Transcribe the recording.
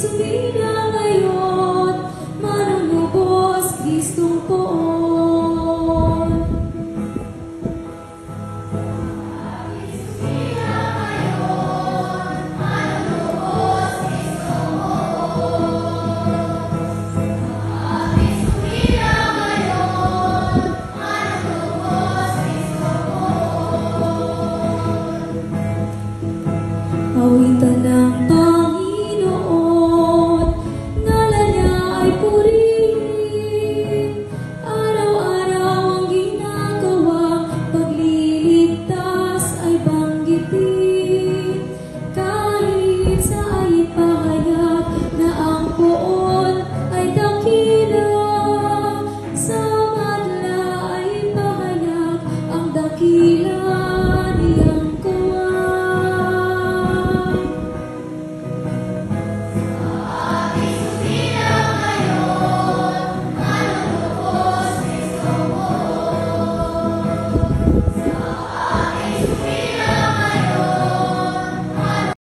Sumira Santo ng Panginoon, ay purihin. Araw-araw ang ginagawa, ay banggitin. Kahit sa ipahayag na ang poon ay dakila, sa madla ay ipahayag ang dakila.